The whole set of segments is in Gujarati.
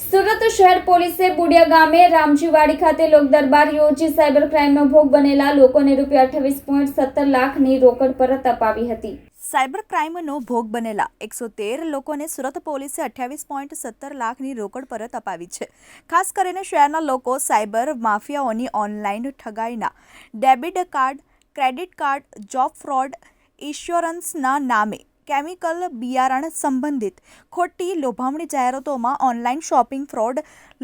સુરત શહેર પોલીસે બુડિયા ગામે રામજીવાડી ખાતે લોકદરબાર યોજી સાયબર ક્રાઇમનો ભોગ બનેલા લોકોને રૂપિયા અઠ્યાવીસ પોઈન્ટ સત્તર લાખની રોકડ પરત અપાવી હતી. સાયબર ક્રાઇમનો ભોગ બનેલા એકસો તેર લોકોને સુરત પોલીસે અઠ્યાવીસ પોઈન્ટ સત્તર લાખની રોકડ પરત અપાવી છે. ખાસ કરીને શહેરના લોકો સાયબર માફિયાઓની online ઠગાઈના debit card, credit card, job fraud, ઇન્સ્યોરન્સના નામે કેમિકલ બિયારણ સંબંધિત ખોટી લોભામણી જાહેરાતોમાં ઓનલાઈન શોપિંગ ફ્રોડ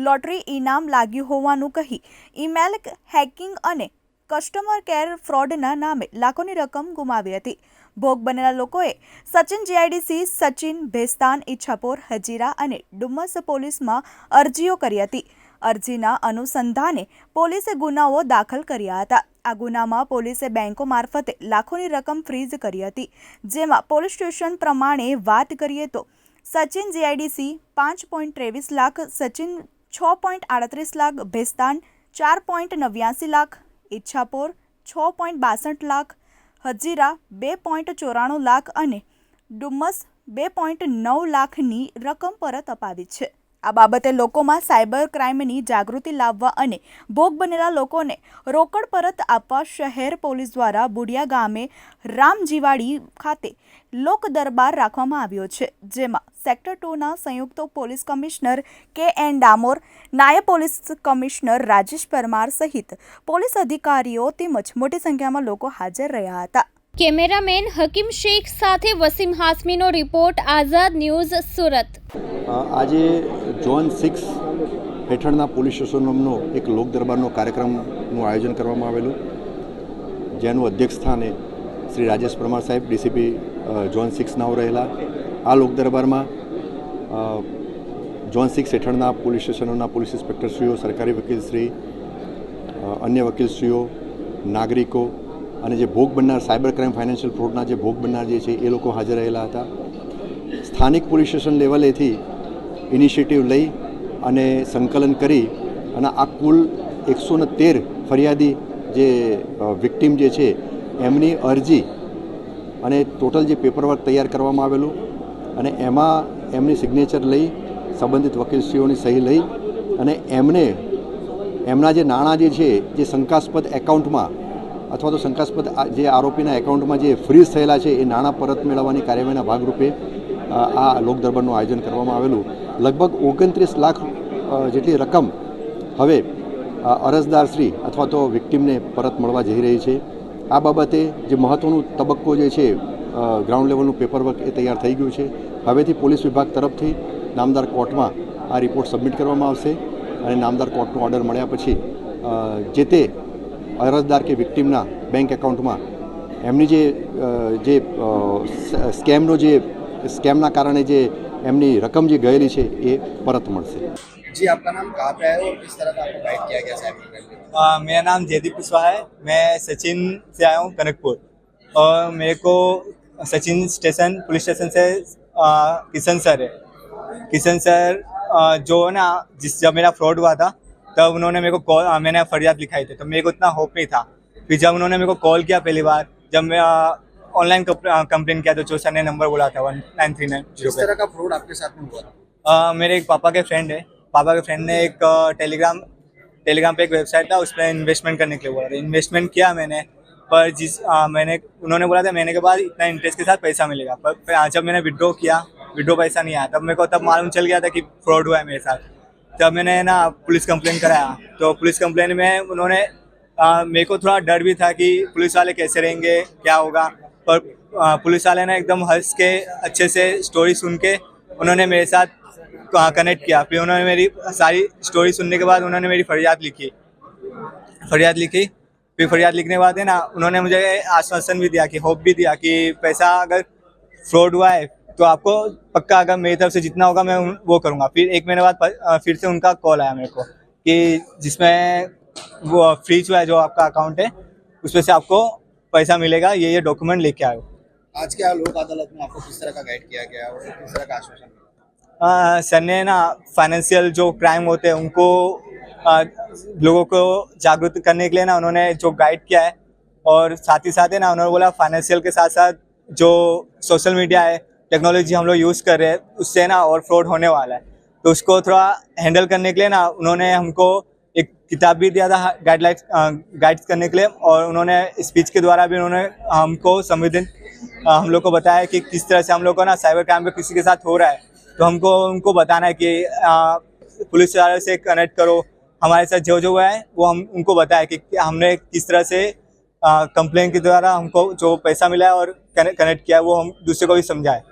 લોટરી ઇનામ લાગ્યું હોવાનું કહી ઈમેલ હેકિંગ અને કસ્ટમર કેર ફ્રોડના નામે લાખોની રકમ ગુમાવી હતી. ભોગ બનેલા લોકોએ સચિન જીઆઈડીસી, સચિન ભેસ્તાન, ઈચ્છાપોર, હજીરા અને ડુમસ પોલીસમાં અરજીઓ કરી હતી. અરજીના અનુસંધાને પોલીસે ગુનાઓ દાખલ કર્યા હતા. આ ગુનામાં પોલીસે બેંકો મારફતે લાખોની રકમ ફ્રીઝ કરી હતી. જેમાં પોલીસ સ્ટેશન પ્રમાણે વાત કરીએ તો સચિન જીઆઈડીસી પાંચ પોઈન્ટ ત્રેવીસ લાખ, સચિન છ પોઈન્ટ આડત્રીસ લાખ, ભેસ્તાન ચાર પોઈન્ટ નવ્યાસી લાખ, ઈચ્છાપોર છ પોઈન્ટ બાસઠ લાખ, હજીરા બે પોઈન્ટ ચોરાણું લાખ અને ડુમ્મસ બે પોઈન્ટ નવ લાખની રકમ પરત અપાવી છે. આ બાબતે લોકોમાં સાયબર ક્રાઇમની જાગૃતિ લાવવા અને ભોગ બનેલા લોકોને રોકડ પરત આપવા શહેર પોલીસ દ્વારા બુડિયા ગામે રામજીવાડી ખાતે લોક દરબાર રાખવામાં આવ્યો છે, જેમાં સેક્ટર ટુના સંયુક્ત police commissioner K N Damor, નાયબ પોલીસ કમિશનર રાજેશ પરમાર સહિત પોલીસ અધિકારીઓ તેમજ મોટી સંખ્યામાં લોકો હાજર રહ્યા હતા. કેમેરામેન હકીમ શેખ સાથે વસીમ હાસમીનો રિપોર્ટ, આઝાદ ન્યૂઝ સુરત. આજે ઝોન સિક્સ હેઠળના પોલીસ સ્ટેશનનો એક લોક દરબારનો કાર્યક્રમનું આયોજન કરવામાં આવેલું. જેનું અધ્યક્ષ સ્થાને શ્રી રાજેશ પરમાર સાહેબ, ડીસીપી ઝોન સિક્સનાઓ રહેલા. આ લોક દરબારમાં ઝોન સિક્સ હેઠળના પોલીસ સ્ટેશનોના પોલીસ ઇન્સ્પેક્ટરશ્રીઓ, સરકારી વકીલશ્રી અન્ય વકીલશ્રીઓ, નાગરિકો અને જે ભોગ બનનાર સાયબર ક્રાઇમ ફાઇનાન્શિયલ ફ્રોડના જે ભોગ બનનાર જે છે એ લોકો હાજર રહેલા હતા. સ્થાનિક પોલીસ સ્ટેશન લેવલેથી ઇનિશિયેટિવ લઈ અને સંકલન કરી અને આ કુલ એકસો ને તેર ફરિયાદી જે વિક્ટીમ જે છે, એમની અરજી અને ટોટલ જે પેપરવર્ક તૈયાર કરવામાં આવેલું અને એમાં એમની સિગ્નેચર લઈ, સંબંધિત વકીલશ્રીઓની સહી લઈ અને એમને, એમના જે નાણાં જે છે, જે શંકાસ્પદ એકાઉન્ટમાં અથવા તો શંકાસ્પદ જે આરોપીના એકાઉન્ટમાં જે ફ્રીઝ થયેલા છે, એ નાણાં પરત મેળવવાની કાર્યવાહીના ભાગરૂપે આ લોક દરબારનું આયોજન કરવામાં આવેલું. લગભગ ઓગણત્રીસ લાખ જેટલી રકમ હવે અરજદાર શ્રી અથવા તો વિક્ટીમને પરત મળવા જઈ રહી છે. આ બાબતે જે મહત્ત્વનું તબક્કો જે છે ગ્રાઉન્ડ લેવલનું પેપરવર્ક એ તૈયાર થઈ ગયું છે. હવેથી પોલીસ વિભાગ તરફથી નામદાર કોર્ટમાં આ રિપોર્ટ સબમિટ કરવામાં આવશે અને નામદાર કોર્ટનો ઓર્ડર મળ્યા પછી જે તે અરજદાર કે વિક્ટીમના બેંક એકાઉન્ટમાં એમની જે જે સ્કેમનો જે સ્કેમના કારણે જે એમની રકમ જે ગયેલી છે એ પરત મળશે जी आपका नाम कहाँ पे है और किस तरह का आपको गाइड किया गया साइबर क्राइम में आ, मेरा नाम जयदीप कुशवाहा है मैं सचिन से आया हूँ कनकपुर और मेरे को सचिन स्टेशन पुलिस स्टेशन से आ, किशन सर है किशन सर आ, जो है ना जिस जब मेरा फ्रॉड हुआ था तब उन्होंने मेरे को कॉल आ, मैंने फरियाद लिखाई थी तो मेरे को इतना होप नहीं था फिर जब उन्होंने मेरे को कॉल किया पहली बार जब मैं ऑनलाइन कंप्लेन किया तो जो सर ने नंबर बोला था वन नाइन थ्री नाइन किस तरह का फ्रॉड आपके साथ में हुआ? मेरे एक पापा के फ्रेंड है। पापा के फ्रेंड ने एक टेलीग्राम टेलीग्राम पे एक वेबसाइट था उस पर इन्वेस्टमेंट करने के लिए बोला था। इन्वेस्टमेंट किया मैंने पर जिस अ, मैंने उन्होंने बोला था महीने के बाद इतना इंटरेस्ट के साथ पैसा मिलेगा। पर जब मैंने विड्रॉ किया विड्रॉ पैसा नहीं आया तब मेरे को तब मालूम चल गया था कि फ्रॉड हुआ है मेरे साथ। तब मैंने ना पुलिस कंप्लेन कराया तो पुलिस कंप्लेन में उन्होंने मेरे को थोड़ा डर भी था कि पुलिस वाले कैसे रहेंगे, क्या होगा। पर पुलिस वाले ने एकदम हंस के, अच्छे से स्टोरी सुन के उन्होंने मेरे साथ कनेक्ट किया। फिर उन्होंने मेरी सारी स्टोरी सुनने के बाद उन्होंने मेरी फरियाद लिखी। फरियाद लिखी। फिर फरियाद लिखने के बाद है ना, उन्होंने मुझे आश्वासन भी दिया कि होप भी दिया कि पैसा अगर फ्रॉड हुआ है तो आपको पक्का अगर मेरी तरफ़ से जितना होगा, मैं वो करूँगा। फिर एक महीने बाद फिर से उनका कॉल आया मेरे को कि जिसमें वो फ्रीज हुआ है जो आपका अकाउंट है उसमें से आपको पैसा मिलेगा ये ये डॉक्यूमेंट लेके आयो आज क्या लोक अदालत में आपको किस तरह का गाइड किया गया और किस तरह का आश्वासन आ, सर ने ना फाइनेंशियल जो क्राइम होते हैं उनको आ, लोगों को जागरूक करने के लिए ना उन्होंने जो गाइड किया है और साथ ही साथ है ना उन्होंने बोला फाइनेंशियल के साथ साथ जो सोशल मीडिया है टेक्नोलॉजी हम लोग यूज़ कर रहे हैं उससे ना और फ्रॉड होने वाला है। तो उसको थोड़ा हैंडल करने के लिए ना उन्होंने हमको एक किताब भी दिया था गाइडलाइंस गाइड्स करने के लिए और उन्होंने स्पीच के द्वारा भी उन्होंने हमको संवेदन हम लोग को बताया कि किस तरह से हम लोग को ना साइबर क्राइम पे किसी के साथ हो रहा है। तो हमको उनको बताना है कि अ, पुलिस वाले से कनेक्ट करो हमारे साथ जो जो हुआ है वो हम उनको बताया कि हमने किस तरह से कंप्लेन के द्वारा हमको जो पैसा मिला है और कनेक्ट किया है वो हम दूसरे को भी समझाए।